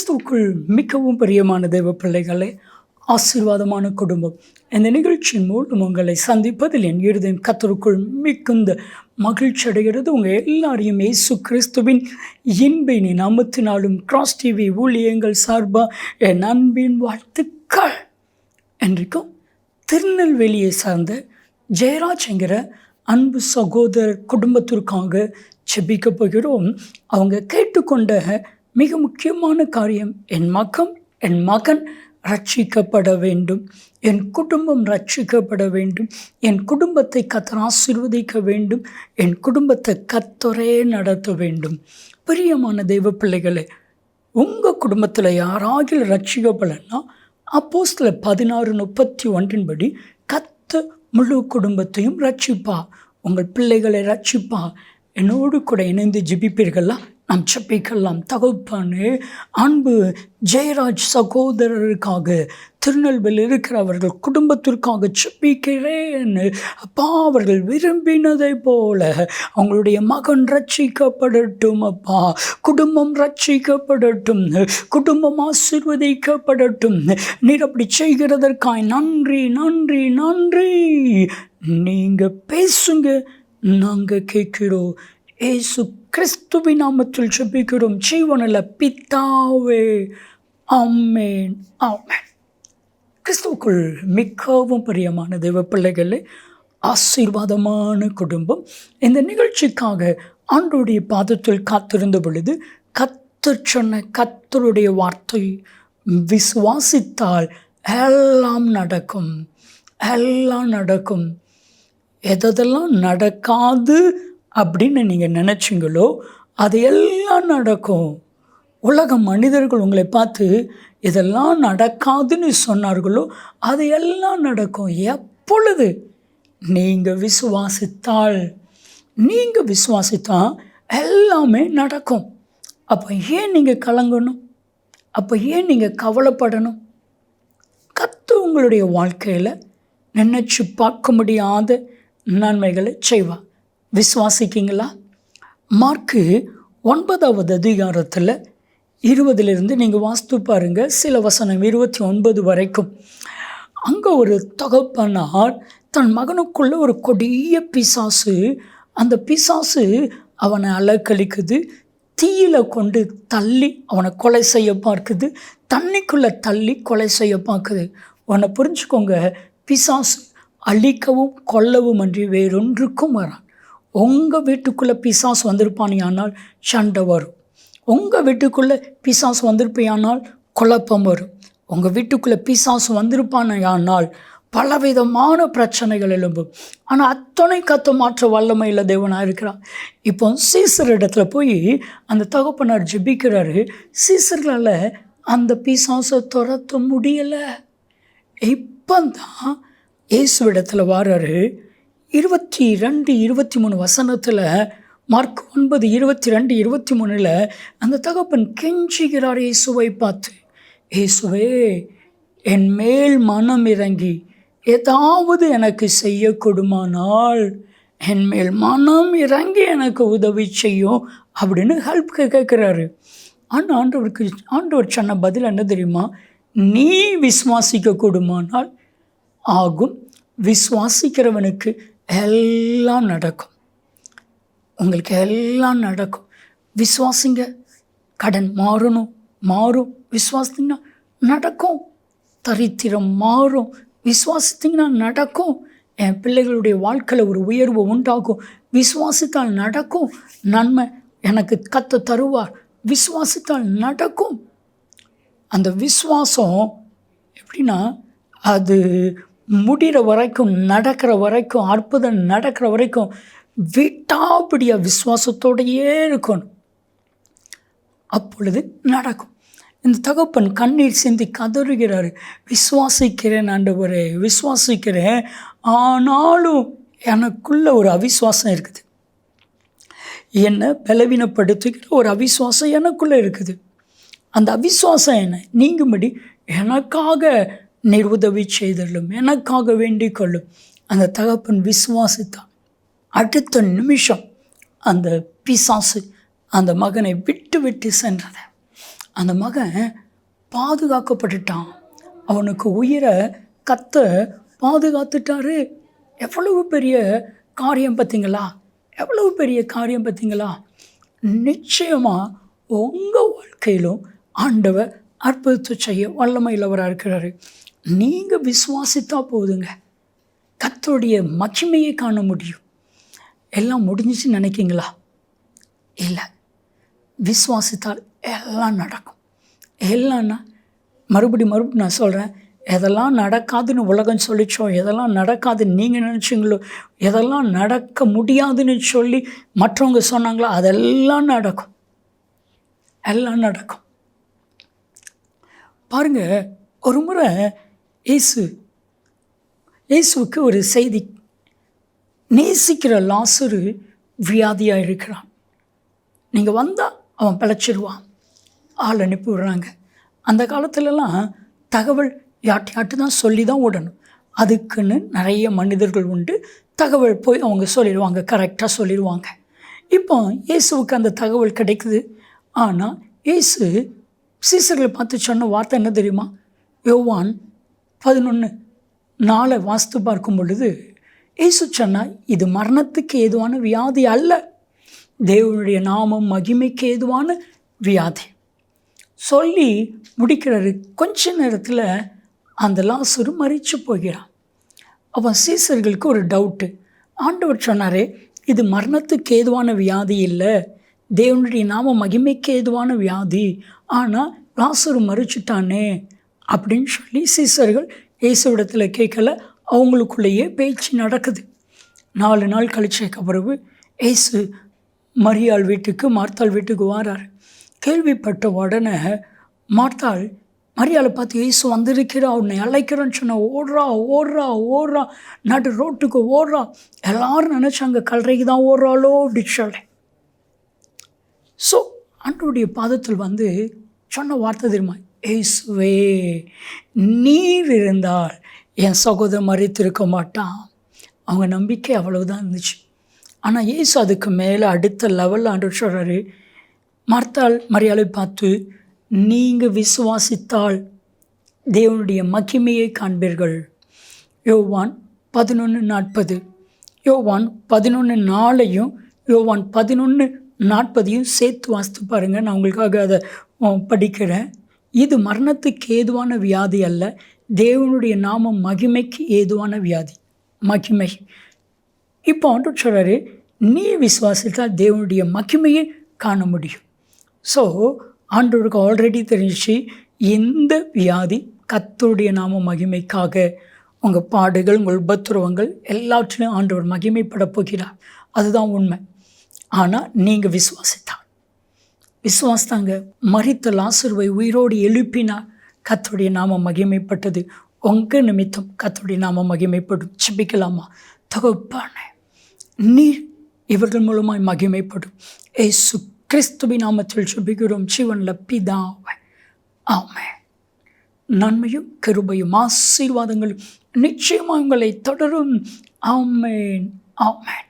கிறிஸ்துவுக்குள் மிகவும் பிரியமான தெய்வ பிள்ளைகளே ஆசீர்வாதமான குடும்பம். இந்த நிகழ்ச்சியின் மூலம் உங்களை சந்திப்பதில் என் இருதயம் கத்தருக்குள் மிகுந்த மகிழ்ச்சி அடைகிறது. உங்கள் எல்லாரையும் இயேசு கிறிஸ்துவின் இன்பினி நாமத்தினாலும் கிராஸ் டிவி ஊழியங்கள் சார்பாக என் அன்பின் வாழ்த்துக்கள். என்றைக்கும் திருநெல்வேலியை சார்ந்த ஜெயராஜ் என்கிற அன்பு சகோதரர் குடும்பத்திற்காக செபிக்க போகிறோம். அவங்க கேட்டுக்கொண்ட மிக முக்கியமான காரியம் என் மகன் என் மகன் ரட்சிக்கப்பட வேண்டும். என் குடும்பம் ரட்சிக்கப்பட வேண்டும். என் குடும்பத்தை கத்தர் ஆசீர்வதிக்க வேண்டும். என் குடும்பத்தை கத்தரே நடத்த வேண்டும். பிரியமான தெய்வ பிள்ளைகளே உங்கள் குடும்பத்தில் யாராகில் ரட்சிக்கப்படலைன்னா சில பதினாறு முப்பத்தி ஒன்றின்படி கத்த முழு குடும்பத்தையும் ரட்சிப்பா. உங்கள் பிள்ளைகளை ரட்சிப்பா. என்னோடு கூட இணைந்து ஜெபிப்பீர்களா? நாம் செப்பிக்கலாம் தகுப்பானு அன்பு ஜெயராஜ் சகோதரருக்காக திருநெல்வேலியில் இருக்கிறவர்கள் குடும்பத்திற்காக செப்பிக்கிறேன் அப்பா அவர்கள் விரும்பினதை போல அவங்களுடைய மகன் ரட்சிக்கப்படட்டும் அப்பா. குடும்பம் ரட்சிக்கப்படட்டும் குடும்பம் ஆசிர்வதிக்கப்படட்டும். நீர் அப்படி செய்கிறதற்காய் நன்றி நன்றி நன்றி. நீங்கள் பேசுங்க நாங்கள் கேட்கிறோம். ஏசு கிறிஸ்துவி நாமத்தில் செபிக்கிறோம் ஜீவனில் பித்தாவே ஆமேன் ஆமேன். கிறிஸ்துவுக்குள் மிகவும் பிரியமான தெய்வ பிள்ளைகளே ஆசீர்வாதமான குடும்பம். இந்த நிகழ்ச்சிக்காக ஆண்டோடைய பாதத்தில் காத்திருந்த பொழுது கத்தர் சொன்ன கத்தருடைய வார்த்தை விசுவாசித்தால் எல்லாம் நடக்கும். எல்லாம் நடக்கும். எதெல்லாம் நடக்காது அப்படின்னு நீங்கள் நினச்சிங்களோ அது எல்லாம் நடக்கும். உலக மனிதர்கள் உங்களை பார்த்து இதெல்லாம் நடக்காதுன்னு சொன்னார்களோ அது எல்லாம் நடக்கும். எப்பொழுது? நீங்கள் விசுவாசித்தால். நீங்கள் விசுவாசித்தால் எல்லாமே நடக்கும். அப்போ ஏன் நீங்கள் கலங்கணும்? அப்போ ஏன் நீங்கள் கவலைப்படணும்? கத்து உங்களுடைய வாழ்க்கையில் நினச்சி பார்க்க முடியாத நன்மைகளை செய்வார். விசுவாசிக்கிங்களா? மார்க்கு ஒன்பதாவது அதிகாரத்தில் இருபதுலேருந்து நீங்கள் வாஸ்து பாருங்கள் சில வசனம் இருபத்தி ஒன்பது வரைக்கும். அங்கே ஒரு தகப்பனார் தன் மகனுக்குள்ளே ஒரு கொடிய பிசாசு அந்த பிசாசு அவனை அலக்கழிக்குது. தீயில கொண்டு தள்ளி அவனை கொலை செய்ய பார்க்குது. தண்ணிக்குள்ளே தள்ளி கொலை செய்ய பார்க்குது. உன்னை புரிஞ்சுக்கோங்க பிசாசு அழிக்கவும் கொல்லவும் அன்றி வேறொன்றுக்கும் வரான். உங்கள் வீட்டுக்குள்ளே பிசாசு வந்திருப்பானியானால் சண்டை வரும். உங்கள் வீட்டுக்குள்ளே பிசாசு வந்திருப்பியானால் குழப்பம் வரும். உங்கள் வீட்டுக்குள்ளே பிசாசு வந்திருப்பானையானால் பலவிதமான பிரச்சனைகள் எழும்பும். ஆனால் அத்தனை கத்த மாற்ற வல்லமையில் தேவனாக இருக்கிறான் இப்போ சீசர் இடத்துல போய் அந்த தகப்பனார் ஜெபிக்கிறாரு. சீசர்களால் அந்த பிசாசை துரத்த முடியலை. இப்போ தான் இயேசுவிடத்தில் வாராரு. இருபத்தி ரெண்டு இருபத்தி மூணு வசனத்தில் மார்க் ஒன்பது இருபத்தி ரெண்டு இருபத்தி மூணில் அந்த தகப்பன் கெஞ்சுகிறார் இயேசுவை பார்த்து இயேசுவே என் மேல் மனம் இறங்கி ஏதாவது எனக்கு செய்யக்கூடுமானால் என் மேல் மனம் இறங்கி எனக்கு உதவி செய்யும் அப்படின்னு ஹெல்ப் கேட்குறாரு ஆனால் ஆண்டவருக்கு ஆண்டவர் சொன்ன பதில் என்ன தெரியுமா? நீ விசுவாசிக்க கூடுமானால் ஆகும். விசுவாசிக்கிறவனுக்கு எல்லாம் நடக்கும். உங்களுக்கு எல்லாம் நடக்கும். விஸ்வாசிங்க கடன் மாறணும் மாறும். விசுவாசிங்கன்னா நடக்கும். தரித்திரம் மாறும். விசுவாசித்திங்கன்னா நடக்கும். என் பிள்ளைகளுடைய வாழ்க்கையில் ஒரு உயர்வு உண்டாகும். விசுவாசித்தால் நடக்கும். நன்மை எனக்கு கத்த தருவார். விசுவாசித்தால் நடக்கும். அந்த விசுவாசம் எப்படின்னா அது முடிகிற வரைக்கும் நடக்கிற வரைக்கும் அற்புதம் நடக்கிற வரைக்கும் விட்டாபடியாக விசுவாசத்தோடையே இருக்கணும். அப்பொழுது நடக்கும். இந்த தகப்பன் கண்ணீர் சிந்தி கதறுகிறார். விசுவாசிக்கிறேன் ஆண்டவரே விசுவாசிக்கிறேன். ஆனாலும் எனக்குள்ள ஒரு அவிசுவாசம் இருக்குது. என்னை பலவீனப்படுத்துகிற ஒரு அவிசுவாசம் எனக்குள்ளே இருக்குது. அந்த அவிசுவாசம் என்ன? நீங்கும்படி எனக்காக நிர்வுதவி செய்தலும் செய்தள்ளும் எனக்காக வேண்டிக் கொள்ளும். அந்த தகப்பன் விசுவாசித்தான். அடுத்த நிமிஷம் அந்த பிசாசு அந்த மகனை விட்டு விட்டு சென்றது. அந்த மகன் பாதுகாக்கப்பட்டுட்டான். அவனுக்கு உயிரை கத்த பாதுகாத்துட்டாரு. எவ்வளவு பெரிய காரியம் பார்த்தீங்களா? எவ்வளவு பெரிய காரியம் பார்த்தீங்களா? நிச்சயமாக உங்கள் வாழ்க்கையிலும் ஆண்டவர் அற்புதத்தை செய்ய வல்லமையுள்ளவராக இருக்கிறாரு. நீங்கள் விசுவாசித்தா போதுங்க. கத்தோடைய மகிமையை காண முடியும். எல்லாம் முடிஞ்சிச்சு நினைக்கிங்களா? இல்லை. விசுவாசித்தால் எல்லாம் நடக்கும். எல்லாம்னா மறுபடி மறுபடி நான் சொல்கிறேன் எதெல்லாம் நடக்காதுன்னு உலகம் சொல்லிச்சோ எதெல்லாம் நடக்காதுன்னு நீங்கள் நினச்சிங்களோ எதெல்லாம் நடக்க முடியாதுன்னு சொல்லி மற்றவங்க சொன்னாங்களோ அதெல்லாம் நடக்கும். எல்லாம் நடக்கும். பாருங்க ஒரு முறை இயேசு. இயேசுவுக்கு ஒரு செய்தி. நேசிக்கிற லாசுரு வியாதியாக இருக்கிறான். நீங்கள் வந்தால் அவன் பிழைச்சிடுவான் ஆள் அனுப்பி விடுறாங்க. அந்த காலத்துலலாம் தகவல் யாட்டி யாட்டு தான் சொல்லி தான் ஓடணும். அதுக்குன்னு நிறைய மனிதர்கள் உண்டு. தகவல் போய் அவங்க சொல்லிடுவாங்க. கரெக்டாக சொல்லிடுவாங்க. இப்போ இயேசுவுக்கு அந்த தகவல் கிடைக்குது. ஆனால் இயேசு சீசர்களை பார்த்து சொன்ன வார்த்தை என்ன தெரியுமா? யோவான் பதினொன்று நாளை வாஸ்து பார்க்கும் பொழுது ஏசு சொன்னால் இது மரணத்துக்கு ஏதுவான வியாதி அல்ல. தேவனுடைய நாமம் மகிமைக்கு ஏதுவான வியாதி. சொல்லி முடிக்கிறாரு. கொஞ்ச நேரத்தில் அந்த லாசுரு மறித்து போகிறான். அவன் சீசர்களுக்கு ஒரு டவுட்டு. ஆண்டவர் சொன்னாரே இது மரணத்துக்கு ஏதுவான வியாதி இல்லை. தேவனுடைய நாம மகிமைக்கு ஏதுவான வியாதி. ஆனால் லாசுரு மறிச்சுட்டானே அப்படின்னு சொல்லி சீசர்கள் இயேசுவிடத்தில் கேட்கல. அவங்களுக்குள்ளேயே பேச்சு நடக்குது. நாலு நாள் கழிச்சதுக்கு பிறகு ஏசு மரியாள் வீட்டுக்கு மார்த்தாள் வீட்டுக்கு வாரார். கேள்விப்பட்ட உடனே மார்த்தாள் மரியாதை பார்த்து ஏசு வந்திருக்கிறா உன்னை அழைக்கிறோன்னு சொன்ன ஓடுறா ஓடுறா ஓடுறா நடு ரோட்டுக்கு ஓடுறா. எல்லாரும் நினச்சாங்க கல்றைக்கு தான் ஓடுறாளோ அப்படின்னு சொல்லி ஸோ ஆண்டோடைய பாதத்தில் வந்து சொன்ன வார்த்தை தெரியுமா? ஏசுவே நீர் இருந்தால் என் சகோதரன் மறைத்திருக்க மாட்டான். அவங்க நம்பிக்கை அவ்வளவுதான் இருந்துச்சு. ஆனால் இயேசு அதுக்கு மேலே அடுத்த லெவலில் ஆண்டு சொல்கிறாரு மர்த்தாள் மரியாதை பார்த்து நீங்கள் விசுவாசித்தால் தேவனுடைய மகிமையை காண்பீர்கள். யோவான் பதினொன்று நாற்பது. யோவான் பதினொன்று நாளையும் யோவான் பதினொன்று நாற்பதையும் சேர்த்து வாசித்து பாருங்கள் நான் உங்களுக்காக அதை படிக்கிறேன். இது மரணத்துக்கு ஏதுவான வியாதி அல்ல. தேவனுடைய நாமம் மகிமைக்கு ஏதுவான வியாதி. மகிமை. இப்போ ஆண்டு சொல்கிறாரு நீ விசுவாசித்தால் தேவனுடைய மகிமையை காண முடியும். ஸோ ஆண்டோருக்கு ஆல்ரெடி தெரிஞ்சு எந்த வியாதி கத்தருடைய நாம மகிமைக்காக உங்கள் பாடுகள் உங்கள் உபத்துருவங்கள் எல்லாற்றிலும் ஆண்டவர் மகிமைப்பட போகிறார். அதுதான் உண்மை. ஆனால் நீங்கள் விசுவாசித்தால் விசுவாசித்தாங்க. மறித்த லாசுருவை உயிரோடு எழுப்பினார் கத்தருடைய நாம மகிமைப்பட்டது. உங்கள் நிமித்தம் கத்தருடைய நாம மகிமைப்படும். சிபிக்கலாமா தொகுப்பான நீர் இவர்கள் மூலமாய் மகிமைப்படும். ஏசு கிறிஸ்துவி நாமத்தில் சுபிக்கிறோம் சிவனில் பிதாவை. ஆமே நன்மையும் கிருபையும் ஆசீர்வாதங்களும் நிச்சயமாக உங்களை தொடரும். ஆமேன். ஆமேன்.